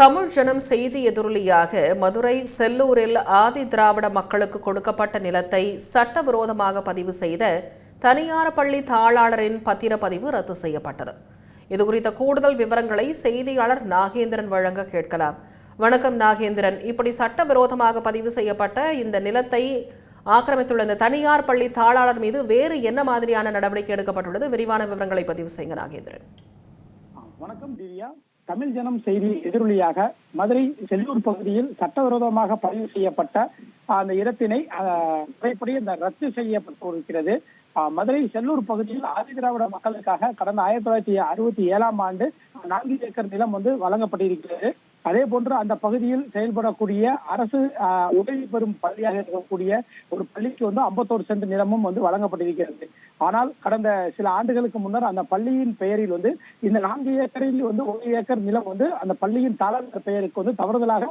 தமிழ் ஜனம் செய்தி எதிரொலியாக மதுரை செல்லூரில் ஆதி திராவிட மக்களுக்கு கொடுக்கப்பட்ட நிலத்தை சட்டவிரோதமாக பதிவு செய்த தனியார் பள்ளி தாளாளரின் பத்திரப்பதிவு ரத்து செய்யப்பட்டது. இதுகுறித்த கூடுதல் விவரங்களை செய்தியாளர் நாகேந்திரன் வழங்க கேட்கலாம். வணக்கம் நாகேந்திரன். இப்படி சட்டவிரோதமாக பதிவு செய்யப்பட்ட இந்த நிலத்தை ஆக்கிரமித்துள்ள இந்த தனியார் பள்ளி தாளாளர் மீது வேறு என்ன மாதிரியான நடவடிக்கை எடுக்கப்பட்டுள்ளது? விரிவான விவரங்களை பதிவு செய்யுங்க நாகேந்திரன். வணக்கம் திவ்யா தமிழ் ஜனம் செய்தி எதிரொலியாக மதுரை செல்லூர் பகுதியில் சட்டவிரோதமாக பதிவு செய்யப்பட்ட அந்த இடத்தினை முறைப்படி இந்த ரத்து செய்யப்பட்டிருக்கிறது. மதுரை செல்லூர் பகுதியில் ஆதிதிராவிட மக்களுக்காக கடந்த ஆயிரத்தி தொள்ளாயிரத்தி அறுபத்தி ஏழாம் ஆண்டு நான்கு ஏக்கர் நிலம் வந்து வழங்கப்பட்டிருக்கிறது. அதே போன்று அந்த பகுதியில் செயல்படக்கூடிய அரசு உதவி பெறும் பள்ளியாக இருக்கக்கூடிய ஒரு பள்ளிக்கு வந்து ஐம்பத்தோரு சென்ட் நிலமும் வந்து வழங்கப்பட்டிருக்கிறது. ஆனால் கடந்த சில ஆண்டுகளுக்கு முன்னர் அந்த பள்ளியின் பெயரில் வந்து இந்த நான்கு ஏக்கரில் வந்து ஒரு ஏக்கர் நிலம் வந்து அந்த பள்ளியின் தாளர் பெயருக்கு வந்து தவறுதலாக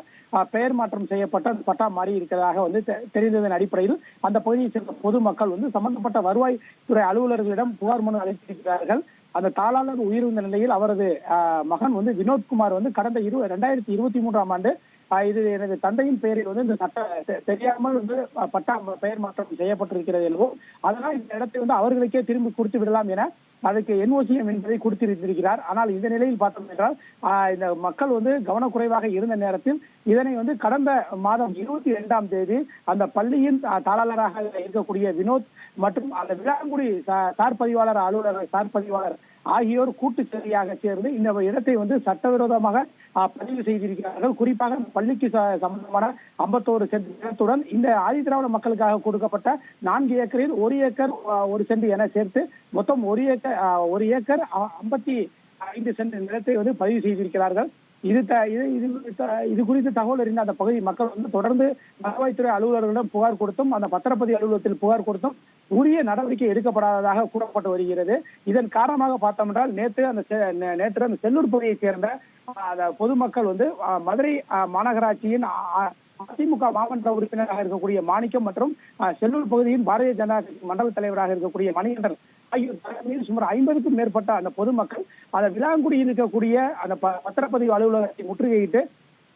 பெயர் மாற்றம் செய்யப்பட்ட அந்த பட்டா மாறி இருக்கிறதாக வந்து தெ- தெரிந்ததன் அடிப்படையில் அந்த பகுதியைச் சேர்ந்த பொதுமக்கள் வந்து சம்பந்தப்பட்ட வருவாய்த்துறை அலுவலர்களிடம் புகார் மனு அளித்திருக்கிறார்கள். அந்த தாளாளர் உயிரிழந்த நிலையில் அவரது மகன் வந்து வினோத்குமார் வந்து கடந்த இரு ரெண்டாயிரத்தி இருபத்தி மூன்றாம் ஆண்டு இது எனது தந்தையின் பெயரில் வந்து இந்த சட்ட தெ- தெரியாமல் வந்து பட்டா பெயர் மாற்றம் செய்யப்பட்டிருக்கிறது எனவும் அதனால் இந்த இடத்தை வந்து அவர்களுக்கே திரும்பி கொடுத்து விடலாம் என அதுக்கு என்ஓசிஎம் என்பதை கொடுத்திருந்திருக்கிறார். ஆனால் இந்த நிலையில் பார்த்தோம் என்றால் இந்த மக்கள் வந்து கவனக்குறைவாக இருந்த நேரத்தில் இதனை வந்து கடந்த மாதம் இருபத்தி இரண்டாம் தேதி அந்த பள்ளியின் தாளாளராக இருக்கக்கூடிய வினோத் மற்றும் அந்த விளாங்குடி சார் பதிவாளர் அலுவலர் சார் பதிவாளர் ஆகியோர் கூட்டு சரியாக சேர்ந்து இந்த இடத்தை வந்து சட்டவிரோதமாக பதிவு செய்திருக்கிறார்கள். குறிப்பாக பள்ளிக்கு ச- சம்பந்தமான ஐம்பத்தோரு சென்ட் நிலத்துடன் இந்த ஆதிதிராவிட மக்களுக்காக கொடுக்கப்பட்ட நான்கு ஏக்கரில் ஒரு ஏக்கர் ஒரு சென்ட் என சேர்த்து மொத்தம் ஒரு ஏக்கர் ஒரு ஏக்கர் ஐம்பத்தி ஐந்து சென்ட் நிலத்தை வந்து பதிவு செய்திருக்கிறார்கள். இது த- இது இது இது குறித்து தகவல் அறிந்த அந்த பகுதி மக்கள் வந்து தொடர்ந்து வருவாய்த்துறை அலுவலர்களிடம் புகார் கொடுத்தும் அந்த பத்திரப்பதிவு அலுவலகத்தில் புகார் கொடுத்தும் உரிய நடவடிக்கை எடுக்கப்படாததாக கூறப்பட்டு வருகிறது. இதன் காரணமாக பார்த்தோம் என்றால் நேற்று அந்த செ- நேற்று அந்த செல்லூர் பகுதியைச் சேர்ந்த அந்த பொதுமக்கள் வந்து மதுரை மாநகராட்சியின் அதிமுக மாவட்ட உறுப்பினராக இருக்கக்கூடிய மாணிக்கம் மற்றும் செல்லூர் பகுதியின் பாரதிய ஜனதா கட்சி மண்டல தலைவராக இருக்கக்கூடிய மணிகண்டன் ஆகியோர் தலைமையில் சுமார் ஐம்பதுக்கும் மேற்பட்ட அந்த பொதுமக்கள் அந்த விளாங்குடியில் இருக்கக்கூடிய அந்த ப- பத்திரப்பதிவு அலுவலகத்தை முற்றுகையிட்டு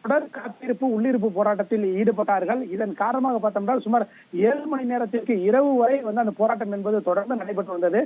தொடர் காத்திருப்பு உள்ளிருப்பு போராட்டத்தில் ஈடுபட்டார்கள். இதன் காரணமாக பார்த்தோம்னா சுமார் ஏழு மணி நேரத்திற்கு இரவு வரை வந்து அந்த போராட்டம் என்பது தொடர்ந்து நடைபெற்று வந்தது.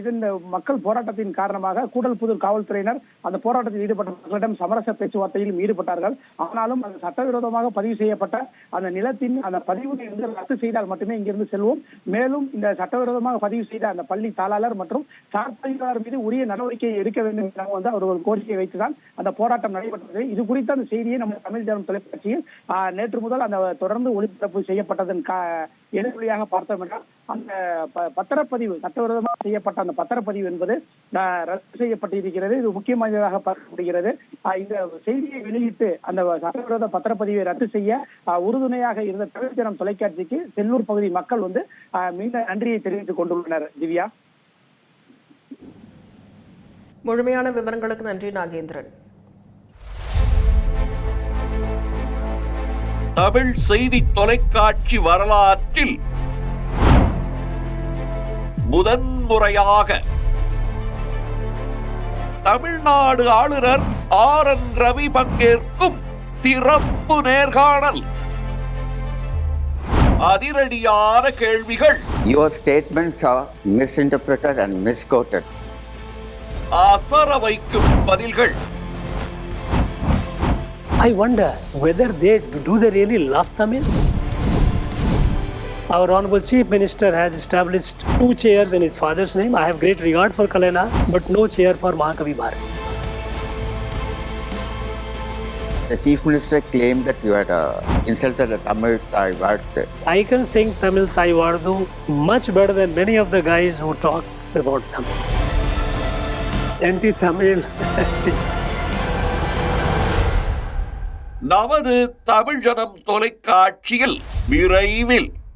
இதன் மக்கள் போராட்டத்தின் காரணமாக கூடல்புதூர் காவல்துறையினர் அந்த போராட்டத்தில் ஈடுபட்ட மக்களிடம் சமரச பேச்சுவார்த்தையிலும் ஈடுபட்டார்கள். ஆனாலும் அது சட்டவிரோதமாக பதிவு செய்யப்பட்ட அந்த நிலத்தின் அந்த பதிவுகளை வந்து ரத்து செய்தால் மட்டுமே இங்கிருந்து செல்வோம். மேலும் இந்த சட்டவிரோதமாக பதிவு செய்த அந்த பள்ளி தாளாளர் மற்றும் சார்பதிவாளர் மீது உரிய நடவடிக்கை எடுக்க வேண்டும் என வந்து அவர் ஒரு கோரிக்கையை வைத்துதான் அந்த போராட்டம் நடைபெற்றது. இது குறித்த அந்த செய்தியை நம்ம தமிழ் ஜனம் தொலைக்காட்சியில் நேற்று முதல் அந்த தொடர்ந்து ஒளிபரப்பு செய்யப்பட்டதன் கா எதிரொலியாக பார்த்தோம் என்றால் அந்த பத்திரப்பதிவு சட்டவிரோதமாக செய்யப்பட்ட அந்த பத்திரப்பதிவு என்பது ரத்து செய்யப்பட்டிருக்கிறது. இது முக்கியமானதாக பார்க்கப்படுகிறது. இந்த செய்தியை வெளியிட்டு அந்த சட்டவிரோத பத்திரப்பதிவை ரத்து செய்ய உறுதுணையாக இருந்த தமிழ் தினம் தொலைக்காட்சிக்கு செல்லூர் பகுதி மக்கள் வந்து ஆஹ், மீண்டும் நன்றியை தெரிவித்துக் கொண்டுள்ளனர். திவ்யா. முழுமையான விவரங்களுக்கு நன்றி நாகேந்திரன். தமிழ் செய்தி தொலைக்காட்சி வரலாற்றில் முதன்முறையாக தமிழ்நாடு ஆளுநர் ஆர் என் ரவி பங்கேற்கும் சிறப்பு நேர்காணல். அதிரடியான கேள்விகள். Your statements are misinterpreted and misquoted. அசர வைக்கும் பதில்கள். I wonder whether they do they really love Tamil? Our Honorable Chief Minister has established two chairs in his father's name. I have great regard for Kalena, but no chair for Mahakavi Bharat. The Chief Minister claimed that you had uh, insulted the Tamil Thai. I can sing Tamil Thai Vardu much better than many of the guys who talk about Tamil. Anti-Tamil. நமது தமிழ் ஜனம் தொலைக்காட்சியில் விரைவில்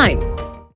nine.